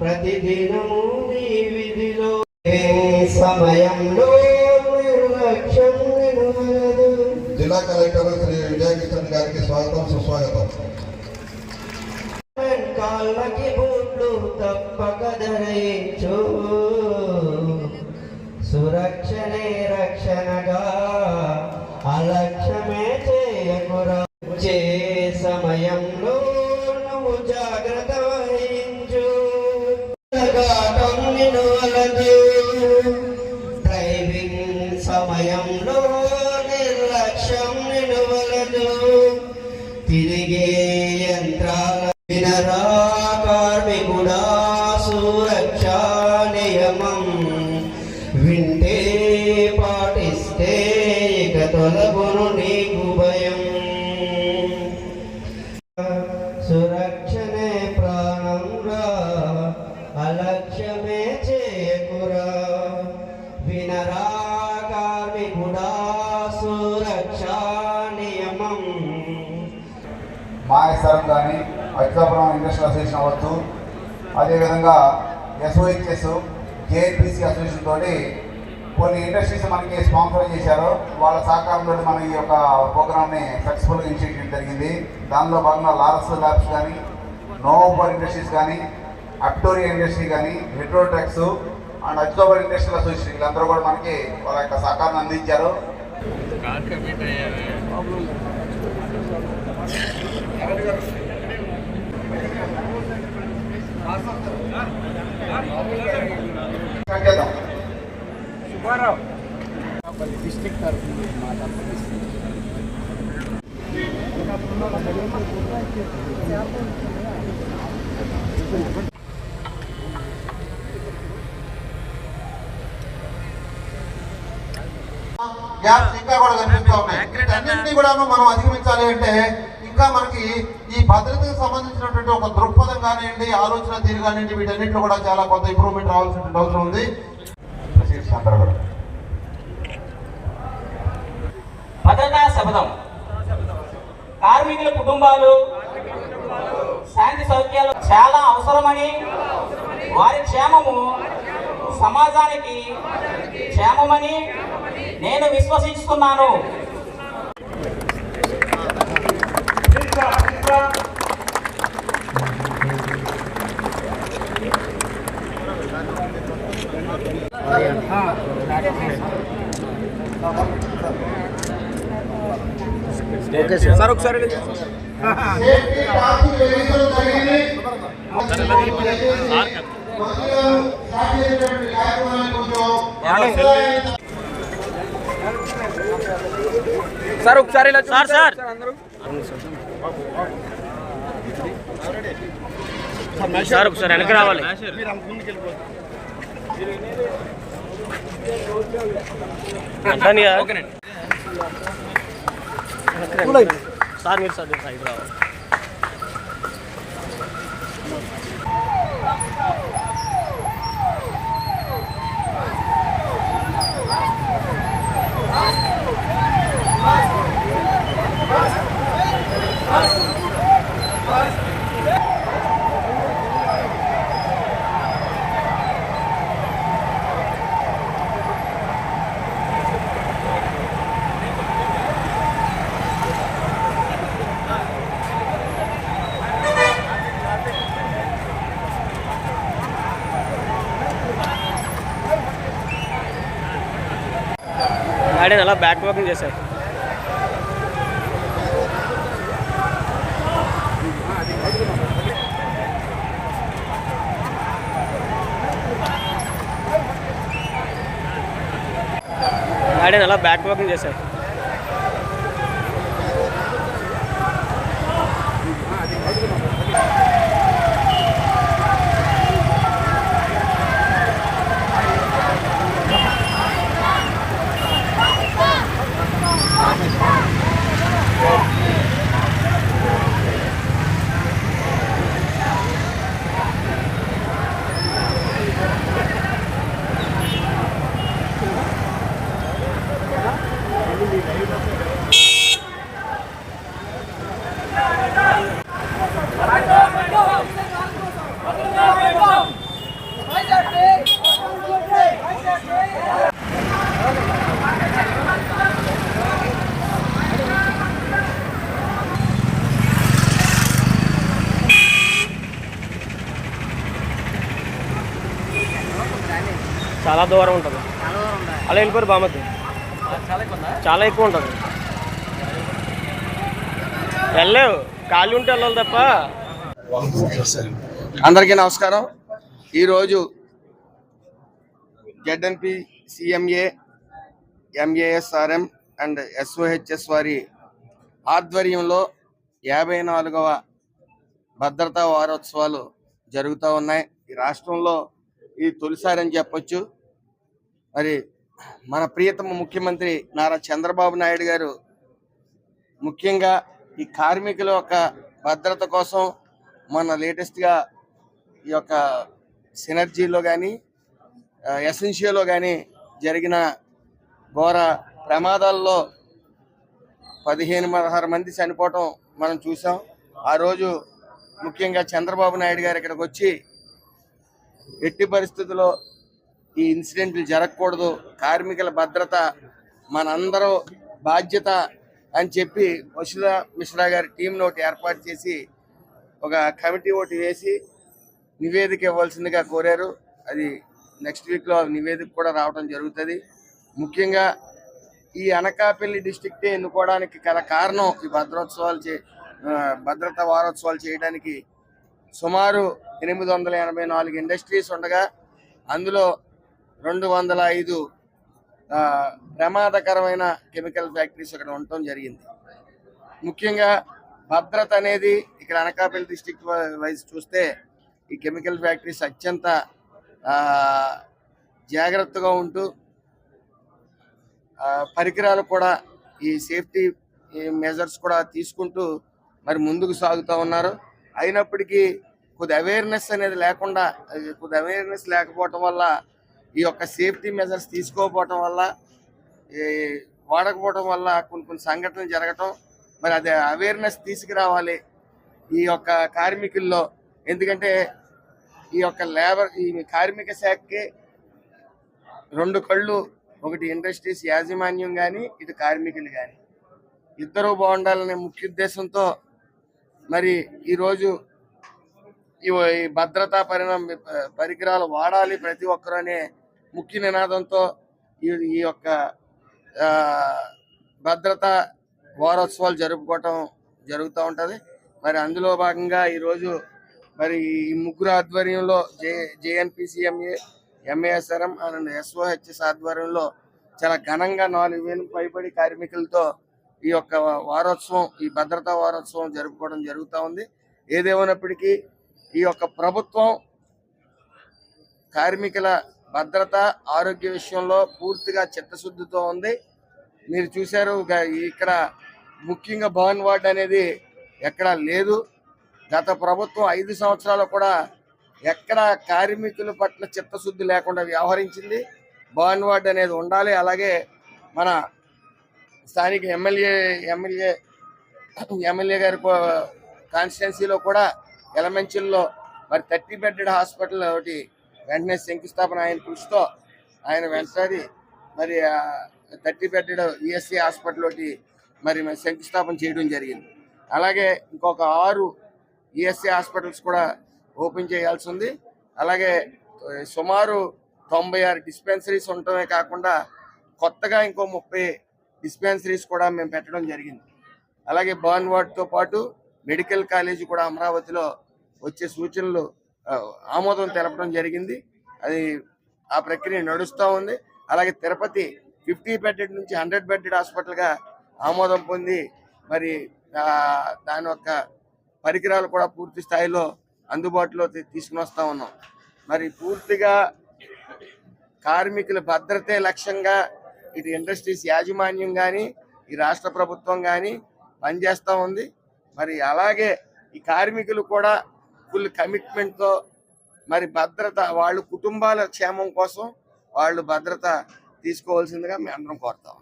ప్రతిదినము నీ విధిలో సమయంలో నిర్లక్ష్యం నిలవదు జిల్లా కలెక్టర్ శ్రీ విజయకిషన్ గారికి స్వాగతం సుస్వాగతం. కాళ్ళకి బూట్లు తప్పక ధరించు సమయంలో అచ్చాపురం ఇండస్ట్రియల్ అసోసియేషన్ అవ్వచ్చు. అదేవిధంగా ఎస్ఓహెచ్ఎస్ జేఎన్పిసి అసోసియేషన్ తోటి కొన్ని ఇండస్ట్రీస్ మనకి స్పాన్సర్ చేశారు. వాళ్ళ సహకారంతో మనం ఈ యొక్క ప్రోగ్రామ్ని సక్సెస్ఫుల్గా ఇనిషియేట్ చేయడం జరిగింది. దానిలో భాగంగా లారస్ ల్యాబ్స్ కానీ నోవోపర్ ఇండస్ట్రీస్ కానీ అప్టోరియా ఇండస్ట్రీ కానీ హెట్రోట్రెక్స్ అండ్ అక్టోబర్ ఇండస్ట్రియల్ అసోసియేషన్ వీళ్ళందరూ కూడా మనకి వాళ్ళ యొక్క సహకారాన్ని అందించారు. స్టార్ట్ చేద్దాం గ్యాప్స్ ఇంకా కూడా కనిపిస్తూ ఉన్నాయి వీటన్నింటినీ కూడా మనం అధిగమించాలి అంటే ఇంకా మనకి ఈ భద్రతకు సంబంధించినటువంటి ఒక దృక్పథం కానివ్వండి ఆలోచన తీరు కానివ్వండి వీటన్నిటిలో కూడా చాలా కొంత ఇంప్రూవ్మెంట్ రావాల్సినటువంటి అవసరం ఉంది. భద్రతా శపథం. కార్మికుల కుటుంబాలు శాంతి సౌఖ్యాలు చాలా అవసరమని వారి క్షేమము సమాజానికి క్షేమమని నేను విశ్వసిస్తున్నాను. సేఫ్టీ ట్రాఫిక్ వెహికల్ జరిగింది. మహిళలు స్టార్ట్ చేసేటువంటి కార్యక్రమాన్ని కొంచెం సార్ ఒకసారి ఇలా సార్ సార్ సార్ ఒకసారి వెనక్కి రావాలి. సార్ మీరు సార్ మీరు సైడ్ రావాలి. గాడిని అలా బ్యాక్ వాకింగ్ చేశారు గాడిని అలా బ్యాక్ వాకింగ్ చేశారు చాలా దూరం ఉంటుంది. అలా వెళ్ళిపోరు బామద్ది చాలా ఎక్కువ ఉంటుంది. వెళ్ళలేవు. ఖాళీ ఉంటే వెళ్ళాలి తప్ప. అందరికీ నమస్కారం. ఈరోజు జెడ్ఎన్పి సిఎంఏ ఎంఏఎస్ఆర్ఎం అండ్ ఎస్ఓహెచ్ఎస్ వారి ఆధ్వర్యంలో యాభై నాలుగవ భద్రతా వారోత్సవాలు జరుగుతూ ఉన్నాయి. ఈ రాష్ట్రంలో ఇది తొలిసారి అని చెప్పొచ్చు. మరి మన ప్రియతమ ముఖ్యమంత్రి నారా చంద్రబాబు నాయుడు గారు ముఖ్యంగా ఈ కార్మికుల యొక్క భద్రత కోసం మన లేటెస్ట్గా ఈ యొక్క సినర్జీలో కానీ ఎసెన్షియోలో కానీ జరిగిన ఘోర ప్రమాదాల్లో పదిహేను పదహారు మంది చనిపోవటం మనం చూసాం. ఆ రోజు ముఖ్యంగా చంద్రబాబు నాయుడు గారు ఇక్కడికి వచ్చి ఎట్టి పరిస్థితుల్లో ఈ ఇన్సిడెంట్లు జరగకూడదు. కార్మికుల భద్రత మనందరూ బాధ్యత అని చెప్పి వసుధ మిశ్రా గారి టీంను ఒకటి ఏర్పాటు చేసి ఒక కమిటీ ఒకటి వేసి నివేదిక ఇవ్వాల్సిందిగా కోరారు. అది నెక్స్ట్ వీక్లో నివేదిక కూడా రావడం జరుగుతుంది. ముఖ్యంగా ఈ అనకాపల్లి డిస్టిక్టే ఎన్నుకోవడానికి గల కారణం ఈ భద్రోత్సవాలు చే భద్రత భద్రతా వారోత్సవాలు చేయడానికి సుమారు ఎనిమిది వందల ఎనభై నాలుగు ఇండస్ట్రీస్ ఉండగా అందులో రెండు వందల ఐదు ప్రమాదకరమైన కెమికల్ ఫ్యాక్టరీస్ ఇక్కడ ఉండటం జరిగింది. ముఖ్యంగా భద్రత అనేది ఇక్కడ అనకాపల్లి డిస్టిక్ వైజ్ చూస్తే ఈ కెమికల్ ఫ్యాక్టరీస్ అత్యంత జాగ్రత్తగా ఉంటూ పరికరాలు కూడా ఈ సేఫ్టీ మెజర్స్ కూడా తీసుకుంటూ మరి ముందుకు సాగుతూ ఉన్నారు. అయినప్పటికీ కొద్ది అవేర్నెస్ అనేది లేకుండా కొద్ది అవేర్నెస్ లేకపోవటం వల్ల ఈ యొక్క సేఫ్టీ మెజర్స్ తీసుకోకపోవటం వల్ల ఈ వాడకపోవటం వల్ల కొన్ని కొన్ని సంఘటనలు జరగటం మరి అది అవేర్నెస్ తీసుకురావాలి ఈ యొక్క కార్మికుల్లో. ఎందుకంటే ఈ యొక్క లేబర్ ఈ కార్మిక శాఖకి రెండు కళ్ళు ఒకటి ఇండస్ట్రీస్ యాజమాన్యం కానీ ఇటు కార్మికులు కానీ ఇద్దరు బాగుండాలనే ముఖ్య ఉద్దేశంతో మరి ఈరోజు ఈ ఈ భద్రతా పరిణామ పరికరాలు వాడాలి ప్రతి ఒక్కరు అనే ముఖ్య నినాదంతో ఈ ఈ యొక్క భద్రతా వారోత్సవాలు జరుపుకోవటం జరుగుతూ ఉంటుంది. మరి అందులో భాగంగా ఈరోజు మరి ఈ ముగ్గురు ఆధ్వర్యంలో జే జేఎన్పిసిఎంఏ ఎంఏఎస్ఆర్ఎం అండ్ ఎస్ఓహెచ్ఎస్ ఆధ్వర్యంలో చాలా ఘనంగా నాలుగు వేలు పైబడి కార్మికులతో ఈ యొక్క వారోత్సవం ఈ భద్రతా వారోత్సవం జరుపుకోవడం జరుగుతూ ఉంది. ఏదేమైనప్పటికీ ఈ యొక్క ప్రభుత్వం కార్మికుల భద్రత ఆరోగ్య విషయంలో పూర్తిగా చిత్తశుద్ధితో ఉంది. మీరు చూశారు ఇక్కడ ముఖ్యంగా భవన్ వార్డ్ అనేది ఎక్కడా లేదు. గత ప్రభుత్వం ఐదు సంవత్సరాలు కూడా ఎక్కడ కార్మికుల పట్ల చిత్తశుద్ధి లేకుండా వ్యవహరించింది. భవన్ వార్డ్ అనేది ఉండాలి. అలాగే మన స్థానిక ఎమ్మెల్యే ఎమ్మెల్యే ఎమ్మెల్యే గారి కాన్స్టిట్యున్సీలో కూడా ఎలమెంచుల్లో మరి థర్టీ బెడ్డెడ్ హాస్పిటల్ ఒకటి వెంటనే శంకుస్థాపన ఆయన కృషితో ఆయన వెంటనే మరి థర్టీ బెడ్డెడ్ ఈఎస్సీ హాస్పిటల్ ఒకటి మరి శంకుస్థాపన చేయడం జరిగింది. అలాగే ఇంకొక ఆరు ఈఎస్సీ హాస్పిటల్స్ కూడా ఓపెన్ చేయాల్సి ఉంది. అలాగే సుమారు తొంభై ఆరు డిస్పెన్సరీస్ ఉండటమే కాకుండా కొత్తగా ఇంకో ముప్పై డిస్పెన్సరీస్ కూడా మేము పెట్టడం జరిగింది. అలాగే బర్న్ వార్డ్తో పాటు మెడికల్ కాలేజీ కూడా అమరావతిలో వచ్చే సూచనలు ఆమోదం తెలపడం జరిగింది. అది ఆ ప్రక్రియ నడుస్తూ ఉంది. అలాగే తిరుపతి ఫిఫ్టీ బెడ్డెడ్ నుంచి హండ్రెడ్ బెడ్డెడ్ హాస్పిటల్గా ఆమోదం పొంది మరి దాని యొక్క పరికరాలు కూడా పూర్తి స్థాయిలో అందుబాటులో తీసుకుని వస్తూ ఉన్నాం. మరి పూర్తిగా కార్మికుల భద్రతే లక్ష్యంగా ఇటు ఇండస్ట్రీస్ యాజమాన్యం కానీ ఈ రాష్ట్ర ప్రభుత్వం కానీ పనిచేస్తూ ఉంది. మరి అలాగే ఈ కార్మికులు కూడా ఫుల్ కమిట్మెంట్తో మరి భద్రత వాళ్ళ కుటుంబాల క్షేమం కోసం వాళ్ళు భద్రత తీసుకోవాల్సిందిగా మేము అందరం కోరుతాం